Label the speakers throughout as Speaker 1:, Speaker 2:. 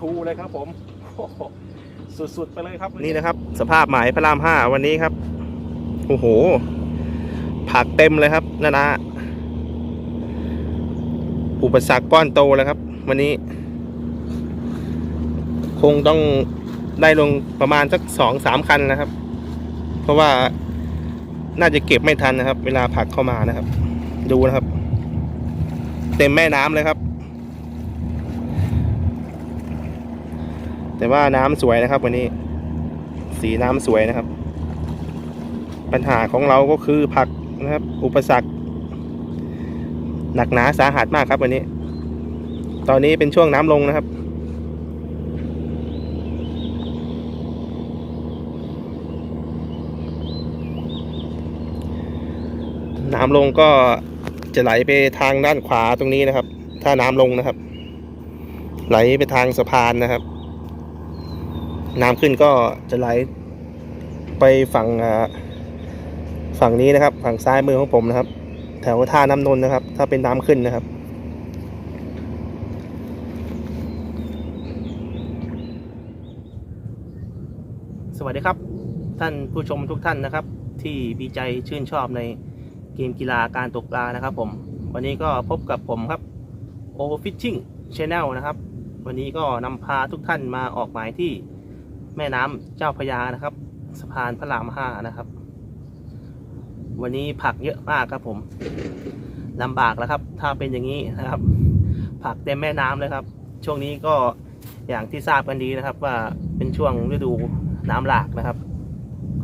Speaker 1: ทูเลยครับผมสุดๆไปเลยครับ
Speaker 2: นี่นะครับ สภาพหมายพระรามห้าวันนี้ครับโอ้โห ผักเต็มเลยครับนานะอุปสรรคก้อนโตแล้วครับ วันนี้ คงต้องได้ลงประมาณสักสองสามคันนะครับ เพราะว่าน่าจะเก็บไม่ทันนะครับ เวลาผักเข้ามานะครับ ดูนะครับ เต็มแม่น้ำเลยครับ แต่ว่าน้ำสวยนะครับ วันนี้ สีน้ำสวยนะครับ ปัญหาของเราก็คือผักนะครับ อุปสรรค หนักหนาสาหัสมากครับ วันนี้ ตอนนี้เป็นช่วงน้ำลงนะครับน้ำลงก็จะไหลไปทางด้านขวาตรงนี้นะครับ ถ้าน้ำลงนะครับ ไหลไปทางสะพานนะครับ น้ำขึ้นก็จะไหลไปฝั่งฝั่งนี้นะครับ ฝั่งซ้ายมือของผมนะครับ แถวท่าน้ำนนท์นะครับ ถ้าเป็นน้ำขึ้นนะครับ สวัสดีครับ ท่านผู้ชมทุกท่านนะครับ ที่มีใจชื่นชอบในเกมกีฬาการตกปลานะครับ ผม วันนี้ก็พบกับผมครับ Overfishing Channel นะครับ วันนี้ก็นำพาทุกท่านมาออกหมายที่ แม่น้ำเจ้าพระยานะครับ สะพานพระรามห้านะครับ วันนี้ผักเยอะมากครับผมลำบากแล้วครับ ถ้าเป็นอย่างนี้นะครับ ผักเต็มแม่น้ำเลยครับ ช่วงนี้ก็อย่างที่ทราบกันดีนะครับ ว่าเป็นช่วงฤดูน้ำหลากนะครับ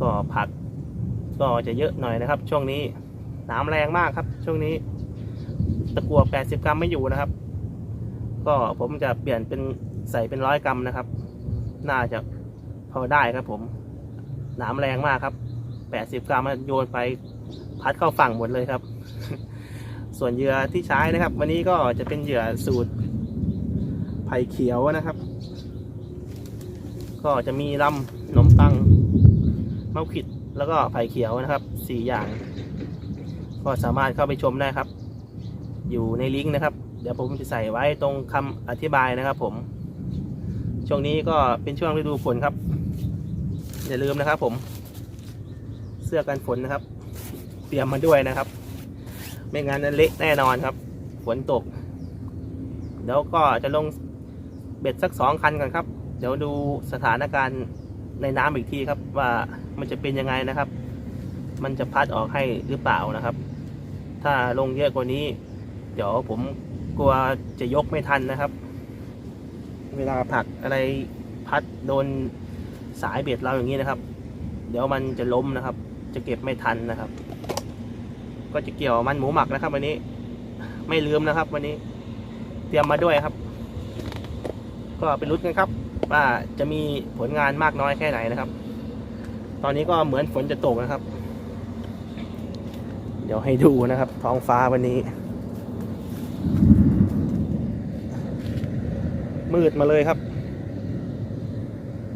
Speaker 2: ก็ผักก็จะเยอะหน่อยนะครับ ช่วงนี้น้ำแรงมากครับ ช่วงนี้ตะกัว80 กรัมไม่อยู่นะครับ ก็ผมจะเปลี่ยนเป็นใส่เป็นร้อยกรัมนะครับ น่าจะ อได้ครับผมน้ำแรงมากครับ80กรัมโยนไปพัดเข้าฝั่งหมดเลยครับ ส่วนเหยื่อที่ใช้นะครับ วันนี้ก็จะเป็นเหยื่อสูตรไผ่เขียวนะครับ ก็จะมีลำขนมปังมะขิดแล้วก็ไผ่เขียวนะครับสี่อย่าง ก็สามารถเข้าไปชมได้ครับ อยู่ในลิงก์นะครับ เดี๋ยวผมจะใส่ไว้ตรงคำอธิบายนะครับ ผม ช่วงนี้ก็เป็นช่วงฤดูฝนครับ อย่าลืมนะครับผม เสื้อกันฝนนะครับ เตรียมมาด้วยนะครับ ไม่งั้นนั้นเละแน่นอนครับ ฝนตกเดี๋ยวก็จะลงเบ็ดสักสองคันก่อนครับ เดี๋ยวดูสถานการณ์ในน้ำอีกทีครับ ว่ามันจะเป็นยังไงนะครับ มันจะพัดออกให้หรือเปล่านะครับ ถ้าลงเยอะกว่านี้ เดี๋ยวผมกลัวจะยกไม่ทันนะครับ เวลาผลักอะไรพัดโดน สายเบ็ดเราอย่างนี้นะครับ เดี๋ยวมันจะล้มนะครับ จะเก็บไม่ทันนะครับ ก็จะเกี่ยวมันหมูหมักนะครับ วันนี้ ไม่ลืมนะครับ วันนี้ เตรียมมาด้วยครับ ก็ไปลุ้นกันครับ ว่าจะมีผลงานมากน้อยแค่ไหนนะครับ ตอนนี้ก็เหมือนฝนจะตกนะครับ เดี๋ยวให้ดูนะครับ ท้องฟ้าวันนี้มืดมาเลยครับ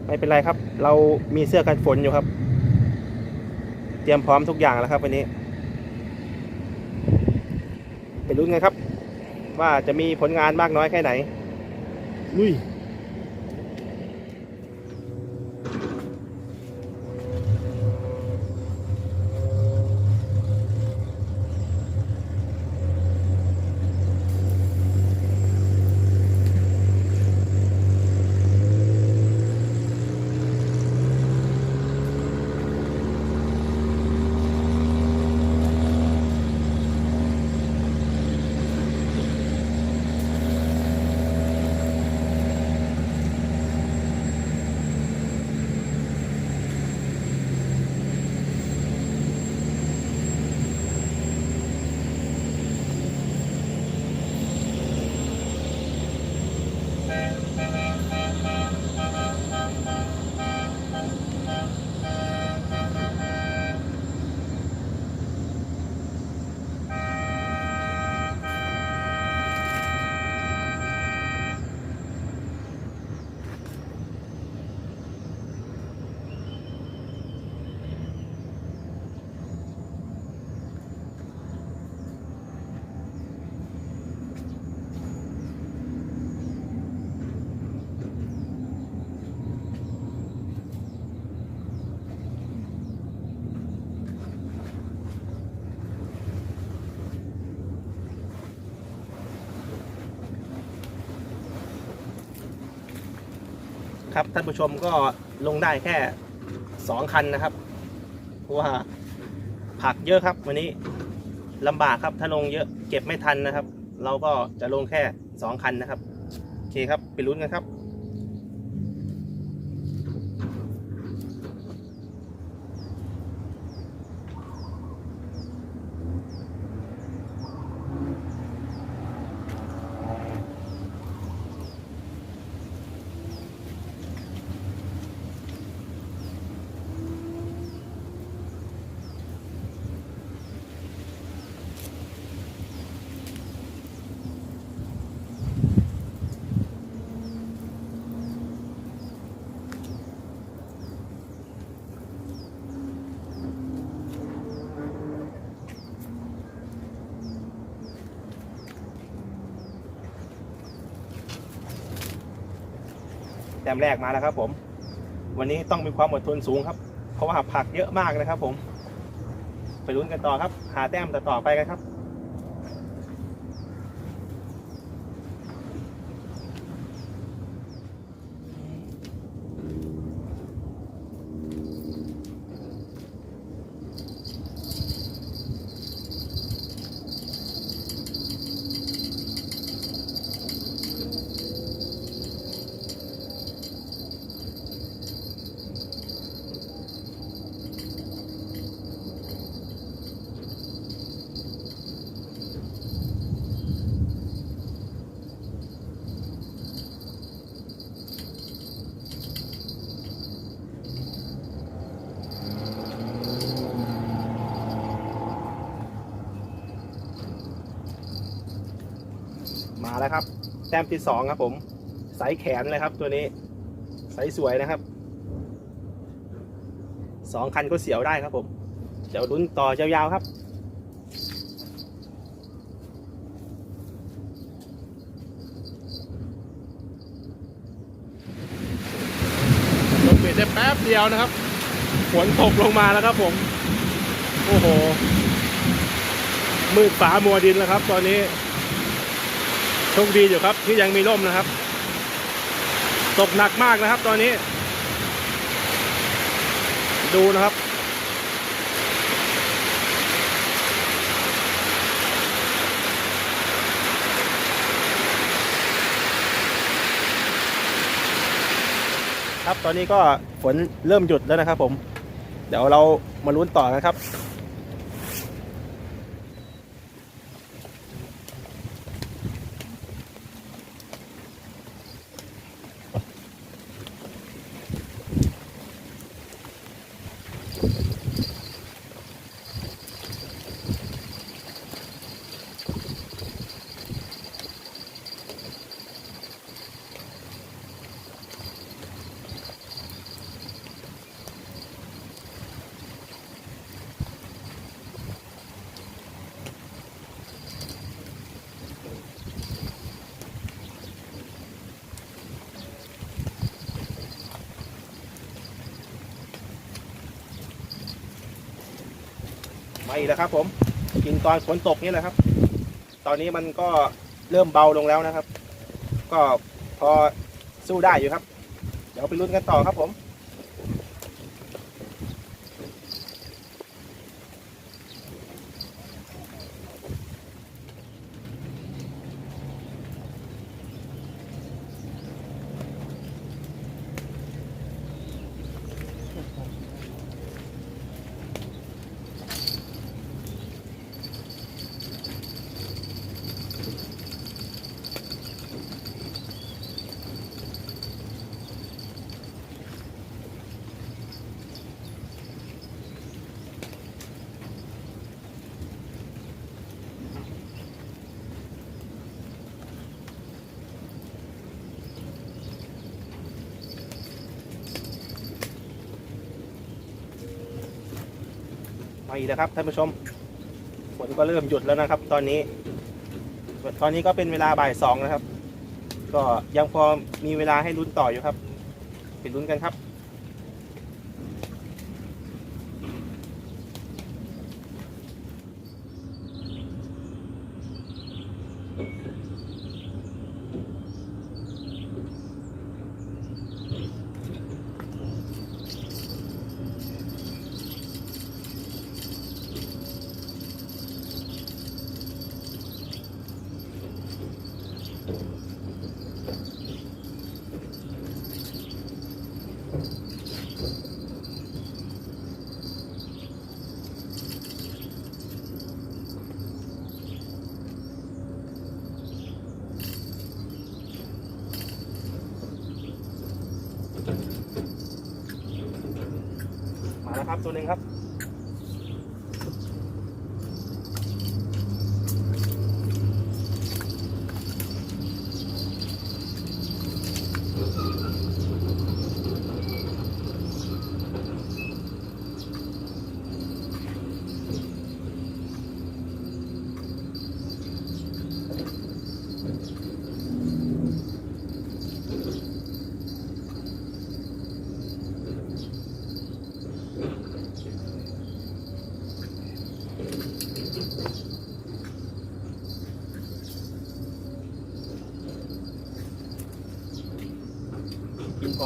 Speaker 2: ไม่เป็นไรครับ เรามีเสื้อกันฝนอยู่ครับ เตรียมพร้อมทุกอย่างแล้วครับวันนี้ ไปรุ้นกันครับ ว่าจะมีผลงานมากน้อยแค่ไหนลุย ครับท่านผู้ชมก็ลงได้แค่สองคันนะครับเพราะว่าผักเยอะครับ วันนี้ลำบากครับถ้าลงเยอะเก็บไม่ทันนะครับ เราก็จะลงแค่สองคันนะครับโอเคครับไปลุ้นกันครับ ต้มแรกมาแล้วครับ ผม วันนี้ต้องมีความอดทนสูงครับ เพราะว่าผักเยอะมากนะครับ ผม ไปลุ้นกันต่อครับ หาแต้มต่อต่อไปกันครับ มา แต้มที่สองครับผมสายแขนเลยครับตัวนี้สายสวยนะครับสองคันก็เสียวได้ครับผมเดี๋ยวลุ้นต่อยาวๆครับ
Speaker 1: ลงเบ็ดได้แป๊บเดียวนะครับฝนตกลงมาแล้วครับผม โอ้โหมืดฟ้ามัวดินแล้วครับ ตอนนี้ คดีอยู่ครับที่ยังมีร่มนะครับ ตกหนักมากนะครับ ตอนนี้ ดูนะครับ
Speaker 2: ครับตอนนี้ก็ฝนเริ่มหยุดแล้วนะครับ ผม เดี๋ยวเรามาลุ้นต่อกันครับ มาอีกแล้วครับ ผมกินตอนฝนตกนี่แหละครับ ตอนนี้มันก็เริ่มเบาลงแล้วนะครับ ก็พอสู้ได้อยู่ครับ เดี๋ยวไปลุ้นกันต่อครับผม มาอีกแล้วครับท่านผู้ชมฝนก็เริ่มหยุดแล้วนะครับ ตอนนี้ ตอนนี้ก็เป็นเวลาบ่ายสองนะครับ ก็ยังพอมีเวลาให้ลุ้นต่ออยู่ครับไปลุ้นกันครับ มาแล้วครับตัวหนึ่งครับ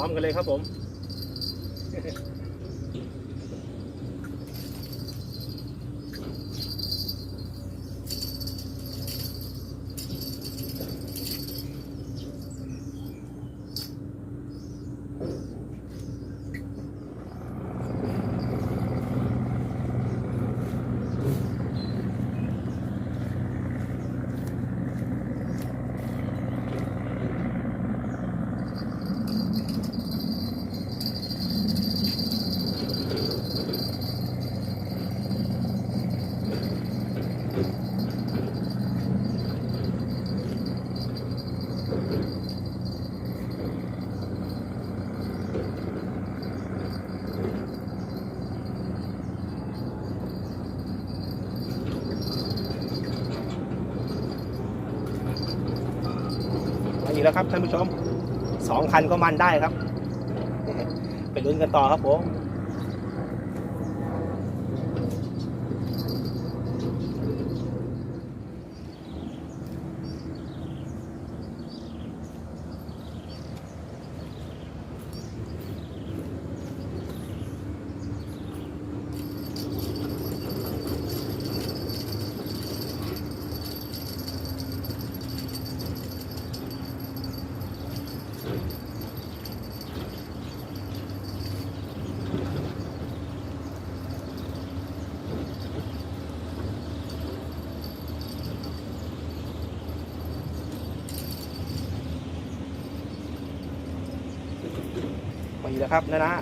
Speaker 2: อมกันเลยครับผม แล้วครับท่านผู้ชมสองคันก็มันได้ครับ ไปลุ้นกันต่อครับผม อีกแล้วครับนะนะ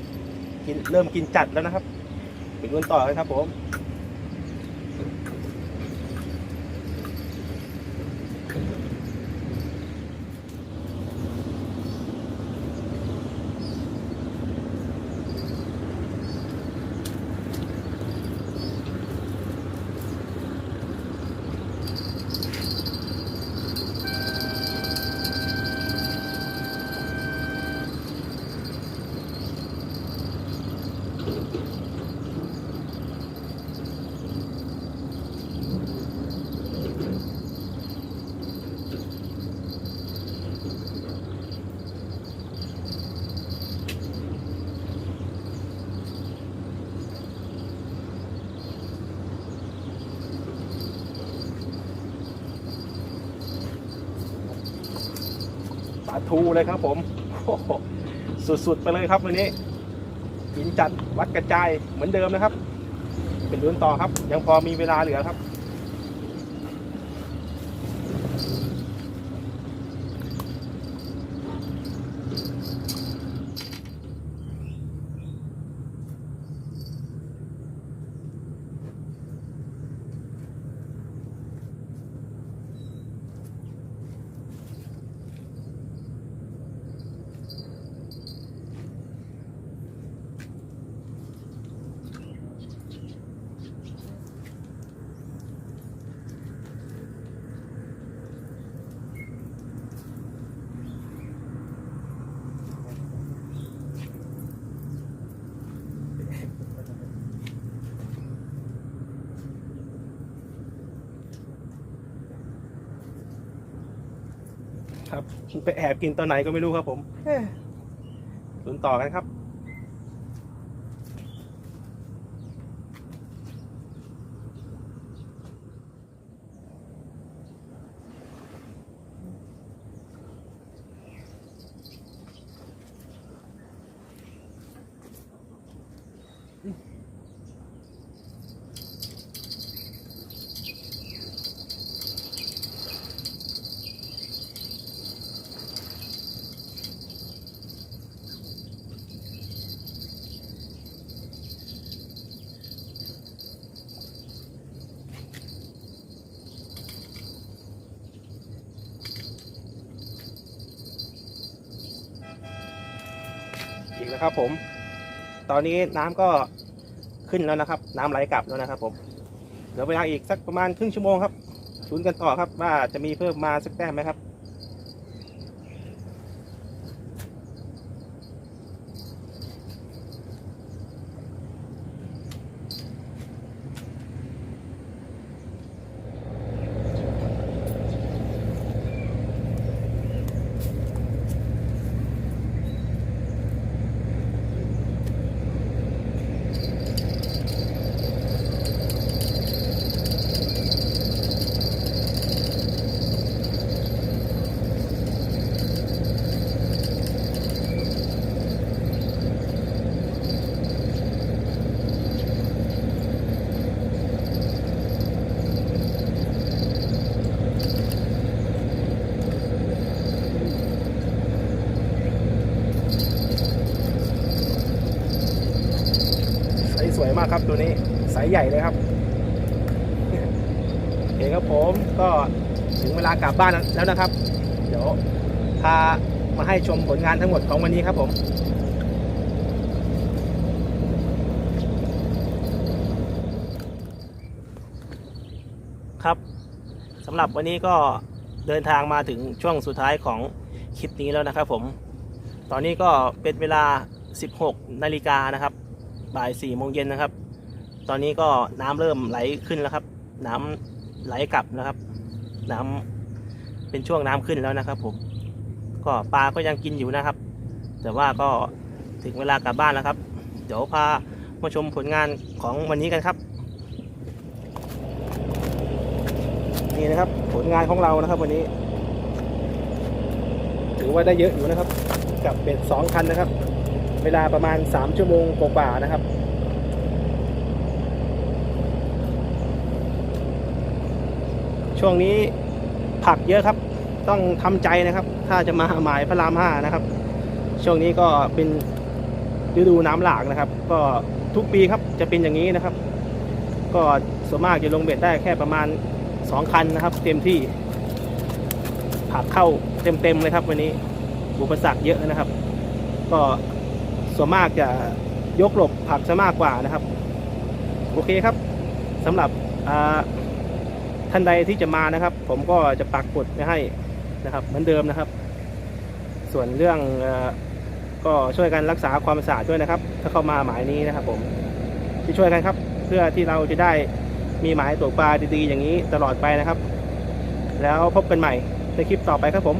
Speaker 2: กินเริ่มกินจัดแล้วนะครับไปลุ้นต่อเลยครับผม สาธุเลยครับผมสุดๆไปเลยครับวันนี้หินจัดวัดกระจายเหมือนเดิมนะครับ เป็นลุ้นต่อครับ ยังพอมีเวลาเหลือครับ ไปแอบกินตอนไหนก็ไม่รู้ครับผมเอ้ยลุ้นต่อกันครับ นะครับผม ตอนนี้น้ำก็ขึ้นแล้วนะครับ น้ำไหลกลับแล้วนะครับ ผมเหลือเวลาอีกสักประมาณครึ่งชั่วโมงครับลุ้นกันต่อครับว่าจะมีเพิ่มมาสักแต้มไหมครับ ใหญ่เลยครับโอเคครับผมก็ถึงเวลากลับบ้านแล้วนะครับ เดี๋ยวพามาให้ชมผลงานทั้งหมดของวันนี้ครับผมครับสำหรับวันนี้ก็เดินทางมาถึงช่วงสุดท้ายของคลิปนี้แล้วนะครับผม ตอนนี้ก็เป็นเวลา 16 นาฬิกานะครับ บ่าย 4 โมงเย็นนะครับ ตอนนี้ก็น้ำเริ่มไหลขึ้นแล้วครับ น้ำไหลกลับนะครับ น้ำเป็นช่วงน้ำขึ้นแล้วนะครับ ผม ก็ปลาก็ยังกินอยู่นะครับ แต่ว่าก็ถึงเวลากลับบ้านแล้วครับ เดี๋ยวพามาชมผลงานของวันนี้กันครับ นี่นะครับ ผลงานของเรานะครับ วันนี้ ถือว่าได้เยอะอยู่นะครับ กับเป็ดสองคันนะครับ เวลาประมาณ3ชั่วโมงกว่าๆนะครับ ช่วงนี้ผักเยอะครับ ต้องทำใจนะครับ ถ้าจะมาหมายพระรามห้านะครับ ช่วงนี้ก็เป็นฤดูน้ำหลากนะครับ ก็ทุกปีครับจะเป็นอย่างนี้นะครับ ก็ส่วนมากจะลงเบ็ดได้แค่ประมาณ 2 คันนะครับ เต็มที่ ผักเข้าเต็มๆเลยครับ วันนี้อุปสรรคเยอะนะครับ ก็ส่วนมากจะยกหลบผักซะมากกว่านะครับ โอเคครับสำหรับอ่า ท่านใดที่จะมานะครับ ผมก็จะปักกดไว้ให้นะครับ เหมือนเดิมนะครับ ส่วนเรื่องก็ช่วยกันรักษาความสะอาดด้วยนะครับ ถ้าเข้ามาหมายนี้นะครับ ผมที่ช่วยกันครับ เพื่อที่เราจะได้มีหมายตกปลาดีๆ อย่างนี้ตลอดไปนะครับ แล้วพบกันใหม่ในคลิปต่อไปครับผม